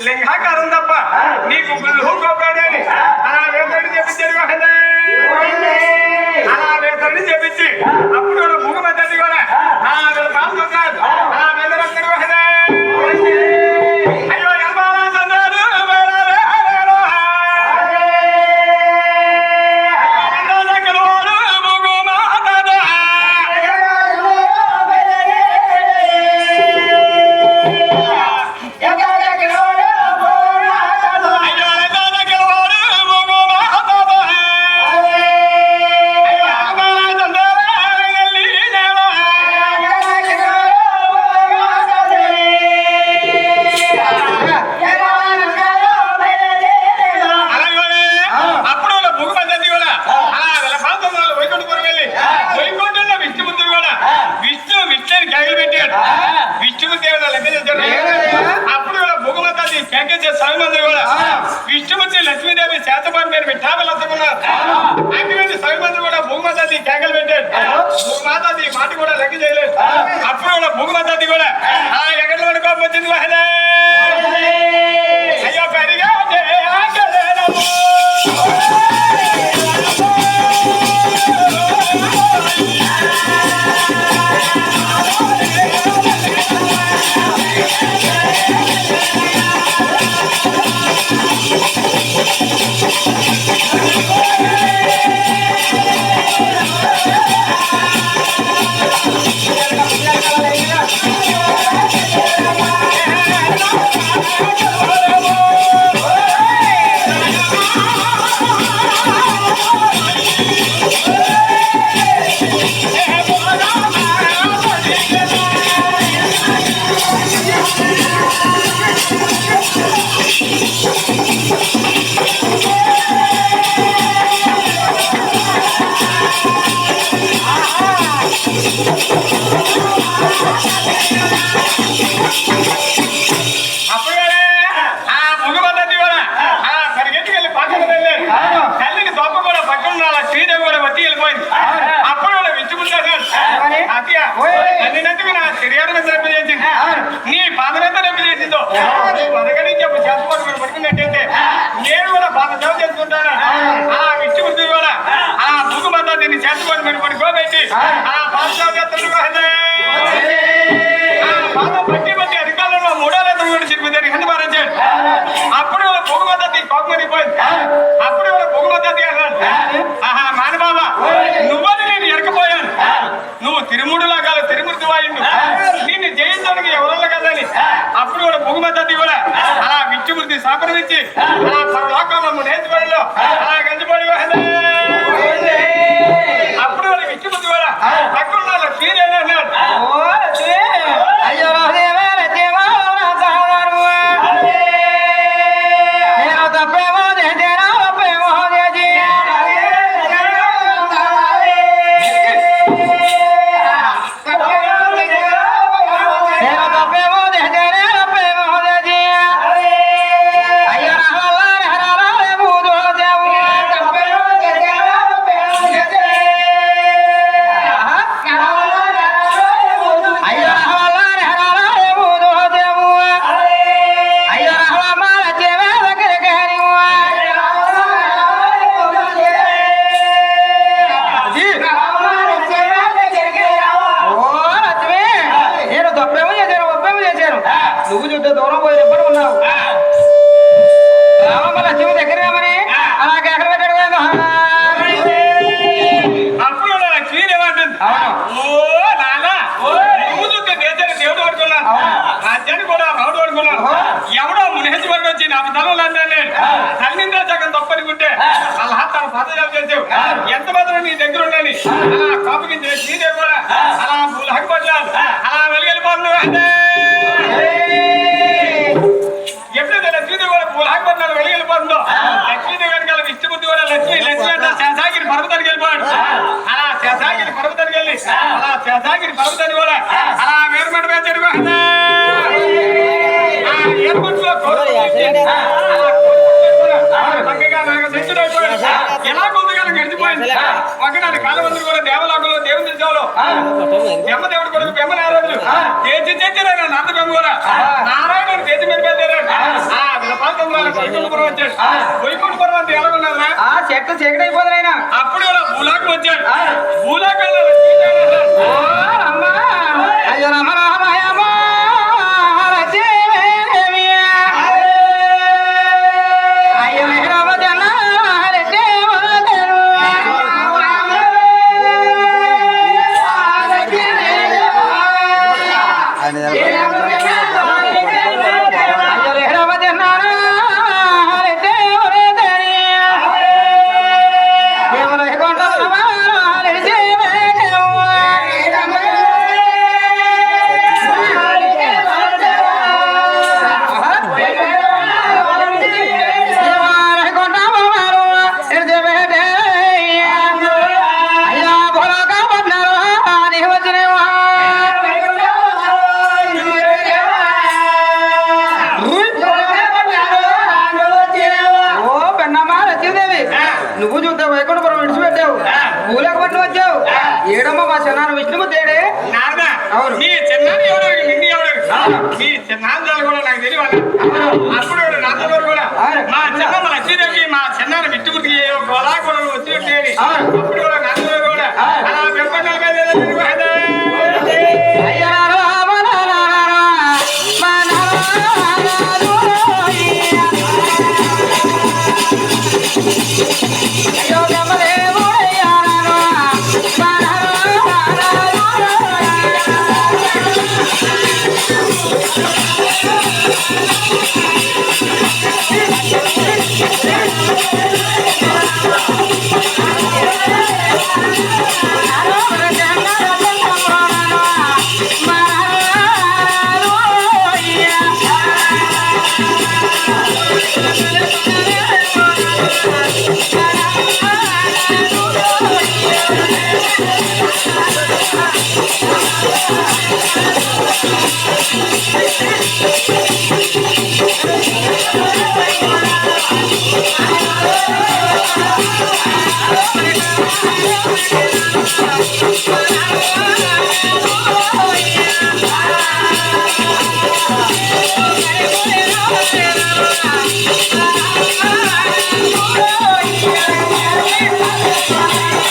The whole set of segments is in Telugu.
लेखा काढून दापा. దీన్ని బాగా సేవ చేస్తుంటే బాధ పట్టి పట్టి అధికారంలో మూడో లేదు కూడా చెప్పి మారించాడు అప్పుడు పొగ మద్దతు కోపమని పోయింది అప్పుడు పొగ మద్దతు అన్నాడు ఆహా మాని బాబా నువ్వని నేను ఎరకపోయాను. నువ్వు తిరుముడులా కాదు తిరుమూర్తి వాయిండు నిన్ను జయించడానికి కదని అప్పుడు కూడా పొగ మద్దతు కూడా అలా విచ్చుమూర్తి సంప్రదించి అలా పరలోకంలో పదజాలు చేసావు. ఎంత మాత్రం నీ దగ్గర ఉండని అలా కాపుకించే శ్రీదేవి కూడా. అలా పూలకు పడ్డాను అలా వెలిగెళ్ళిపోతున్నావు. ఎప్పుడైతే లక్ష్మీదేవి కూడా పూలకు పడ్డాను వెలిగెళ్ళిపోతుందో లక్ష్మీదేవి వెనకాల విష్ణుమూర్తి కూడా లక్ష్మి లక్ష్మి అంటే శేషాగిరి పర్వతానికి వెళ్ళిపోయాడు. అలా శేషాగిరి పర్వతానికి వెళ్ళి అలా శేషాగిరి పర్వతాన్ని కూడా అలా వేరుమంట పెంచాడు ఏర్పట్లో చక్కగా నాకు సెంచురీ అయిపోయాడు ఎలా కొంతకాలం గడిచిపోయింది ఒకనాడు కాలమంది కూడా దేవలోకంలో దేవుని దిశాలో బెమ్మ దేవుడు కొడుకు బెమ్మ నారాయణుడు చేసి చేసిరాడు నంద బెమ్మ కూడా? నారాయణుడు చేసి ఆ. విలపాలకంలో వైకుంఠపురం వచ్చాడు. వైకుంఠపురం అంతా ఎలా ఉన్నారా చెట్టు చీకటి చూద్దావు వైకుంఠపురం విడిచిపెట్టావు? పట్టు వచ్చావు? ఏడమ్మ మా అవును. చిన్నాన్ని ఎవడో నిన్ను ఎవడో? మీ చిన్నాన్న కూడా నాకు తెలియదు అప్పుడు వాడు నాతో కూడా? అవును. మా చిన్నమ్మ మా చిన్నాన్న వలాకులను వచ్చి. అప్పుడు కూడా నాతో కూడా. అలా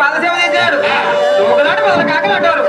పాదసేవ చేశాడు దూకలాడు కాకలు అంటారు